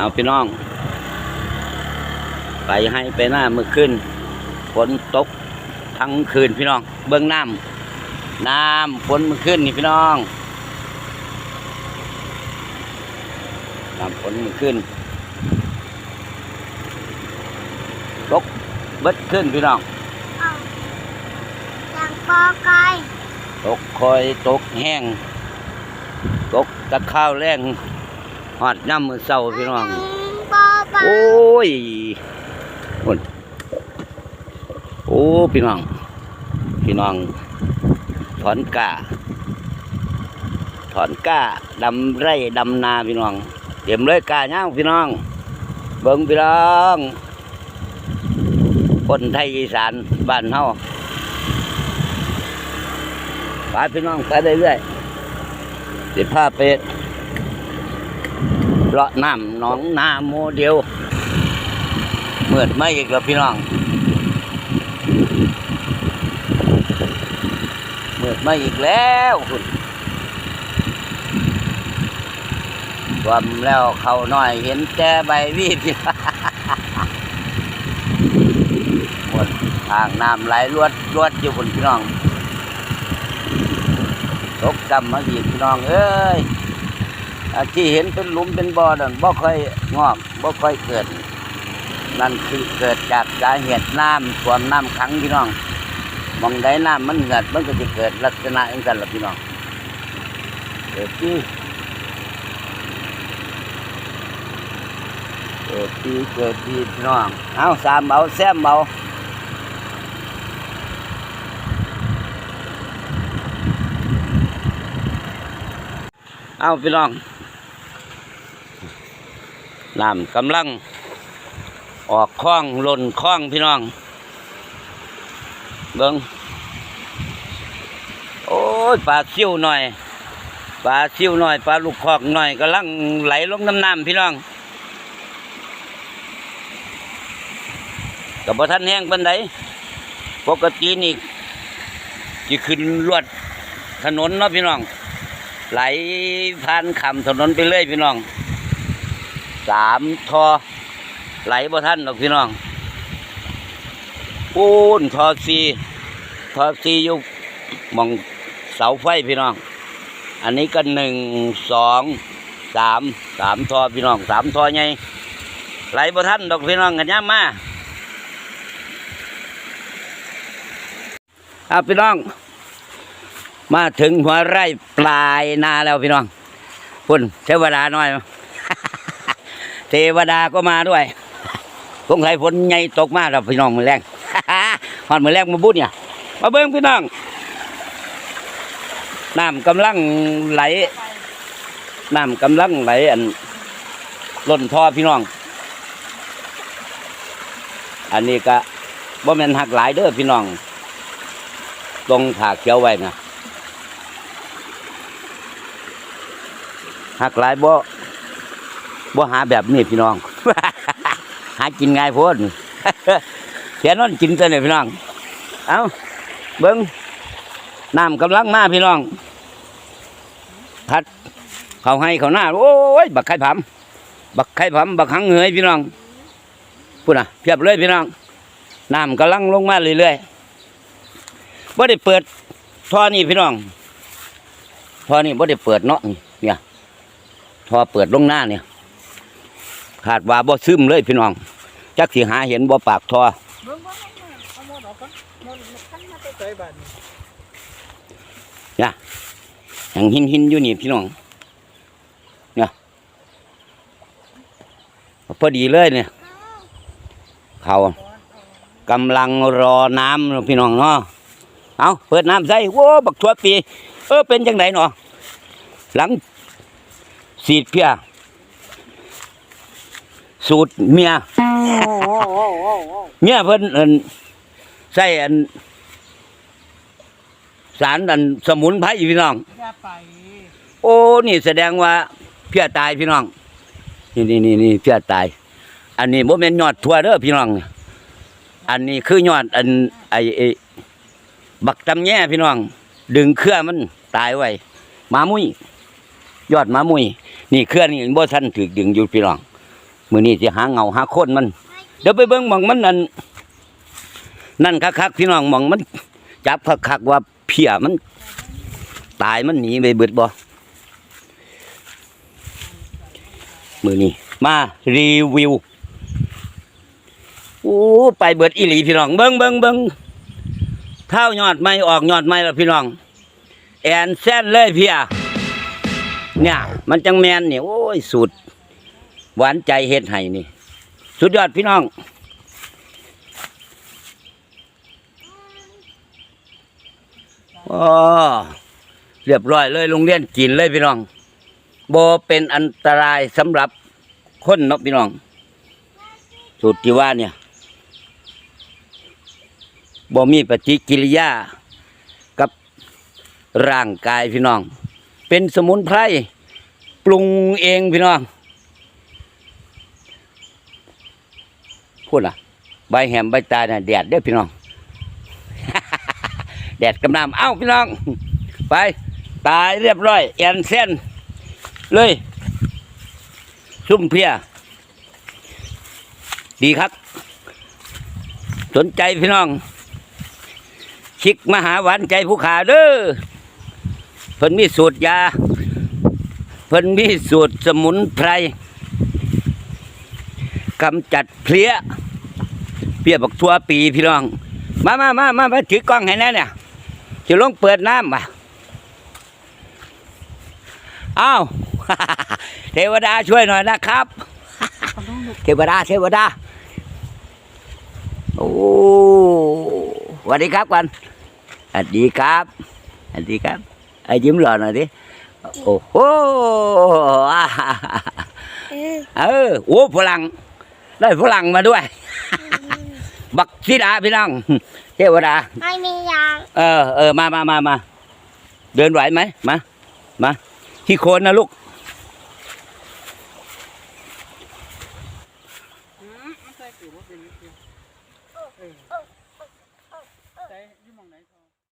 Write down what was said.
เอาพี่น้อง ไปให้ไปหน้ามือขึ้นฝนตกทั้งคืนพี่น้อง เบื้องน้ำน้ำฝนมือขึ้นนี่พี่น้องน้ำฝนมือขึ้นตกเบิดขึ้นพี่น้องเอาจังกอไก่ตกคอยตกแห้ง ตกตะข้าวแรง หอดน้ำมือเศร้าพี่น้องจังบอปลาโอ้ยคนโอ้พี่น้อง พี่น้อง ถอนกล้าถอนกล้าดำไร่ดำนาพี่น้องเตรียมเลยกล้าเงาพี่น้อง เบิ่งพี่น้อง คนไทยอีสานบ้านเฮาไปพี่น้องไปเรื่อยๆสิพาไป เลาะน้ำหนองนาโมเดลเมื่อไม่อีกแล้วพี่น้องเมื่อไม่อีกแล้วคุณควมแล้วเขาน้อยเห็นแต่ใบวีดหมดทางน้ำไหลรวดรวดอยู่บนพี่น้องตกจำมาอีกพี่น้องเอ้ย ที่เห็นเป็นหลุมเป็นบ่อนั่นบ่ค่อยงอกบ่ค่อยเกิด นั่นคือเกิดจากสาเหตุน้ำท่วมน้ำขังพี่น้องมองได้น้ำมันเหือดมันก็จะเกิดลักษณะอย่างนั้นละพี่น้องเกิดที่เกิดที่เกิดที่พี่น้องเอาสามเบาแซมเบาเอาพี่น้อง น้ำกำลัง ออกคล้องหล่นคล้องพี่น้อง เบิงโอ้ยปลาซิ่วหน่อยปลาซิ่วหน่อยปลาลูกคอกหน่อยกำลังไหลลงน้ำน้ำพี่น้องกับพท่านแห้งปันไดปกตินี่จะขึ้นลวดถนนเนาะพี่น้อง ไหลผ่านคำถนนไปเรื่อยพี่น้อง สามทอไหลบ่ท่านดอกพี่น้องปูนทอซีทอซีอยู่มองเสาไฟพี่น้อง อันนี้ก็หนึ่งสองสามสามทอพี่น้องสามทอไงไหลบ่ท่านดอกพี่น้องกันย่ามาเอาพี่น้อง มาถึงหัวไร่ปลายนาแล้วพี่น้องพุ่นเทวดาหน่อย เทวดาก็มาด้วยสงสัยฝนใหญ่ตกมากแล้วพี่น้องมือแรงหอดมือแรงมาบุญเนี่ย มาเบิ้งพี่น้อง น้ำกำลังไหล น้ำกำลังไหลอันล้นท่อพี่น้อง อันนี้ก็บ่แม่นหักหลายเด้อพี่น้อง ตรงผาเขียวไว้นะหักหลายบ่ บ่หาแบบนี้พี่น้อง หากินง่ายโพดเขียนนอนกินตัวเนี่ยพี่น้อง เอ้าเบิ้งน้ำกำลังมาพี่น้องพัดเขาให้เขาหน้า โอ้ย บักไข่ผำบักไข่ผำบักหังเหยพี่น้องพูดนะเพียบเลยพี่น้องน้ำกำลังลงมาเรื่อยๆบ่ได้เปิดท่อนี่พี่น้องท่อนี่บ่ได้เปิดเนาะเนี่ยท่อเปิดลงหน้าเนี่ย ขาดว่าบ่ซึมเลยพี่น้อง จักสิหาเห็นบ่ปากท่ออาหมดออกก่อนหมดคันมาแต่ใจบาดนี้อย่างหินหินอยู่นี่พี่น้องเนี่ยพอดีเลยเนี่ย เขากำลังรอน้ำพี่น้องเนาะเอาเปิดน้ำใส่โว้บักทั่วปี เออเป็นจังไดเนาะหลังสีดเพีย สูตรเมียเมียเพิ่นเอิ้นใส่อันสารอันสมุนไพรพี่น้อง อย่าไปโอ้นี่แสดงว่าเพี้ยตายพี่น้อง นี่นี่นี่นี่เพี้ยตาย อันนี้บ่แม่นยอดทั่วเด้อพี่น้อง อันนี้คือยอดอันไอไอ้บักตำแย่พี่น้อง ดึงเครือมันตายไว้หมามุยยอดหมามุยนี่เครือนี่บ่ทันถูกดึงอยู่พี่น้อง มือนี้จะหาเงาหาคนมัน เดี๋ยวไปเบิ่งมองมันนั่นนั่นคักๆพี่น้องมองมัน จับคักๆว่าเพียมัน ตายมันหนีไปเบิดบ่มือนี้มารีวิวโอ้ไปเบิดอีหลีพี่น้องเบิ่งเบิ่งเบิ่งเท้ายอดไม้ออกยอดไม้แล้วพี่น้อง แอนแซนเลยเพียเนี่ย มันจังแมนเนี่ยโอ้ยสูตร หวานใจเฮ็ดให้นี่ สุดยอดพี่น้องอ๋อเรียบร้อยเลยโรงเรียนกินเลยพี่น้องโบเป็นอันตรายสำหรับคนเนาะพี่น้อง สูตรที่ว่าเนี่ยบมีปฏิกิริยากับร่างกายพี่น้อง เป็นสมุนไพรปรุงเองพี่น้อง พูดอะ ใบแหมใบตาเนี่ยแดดเด้อพี่น้อง แดดกำลังเอ้าพี่น้อง ไป ตายเรียบร้อยแอนเส้นเลยซุ่มเพีย ดีครับ สนใจพี่น้อง ชิกมหาหวานใจผู้ขาเด้อเพิ่นมีสูตรยาเพิ่นมีสูตรสมุนไพร กำจัดเพลี้ยเปียบักทัวปีพี่น้อง มามามามามาถือกล้องให้แน่เนี่ยจะลงเปิดน้ำมาอ้าวเทวดาช่วยหน่อยนะครับ เทวดาเทวดาโอ้สวัสดีครับกันสวัสดีครับสวัสดีครับไอ้ยิ้มหล่อหน่อยดิโอ้โหเออโอ้ฝรั่ง ได้ฝรั่งมาด้วย บักซิดาพี่น้องเทวดา ไม่มียางเออเออมามามามาเดินไหวไหมมา มาที่โคนนะลูก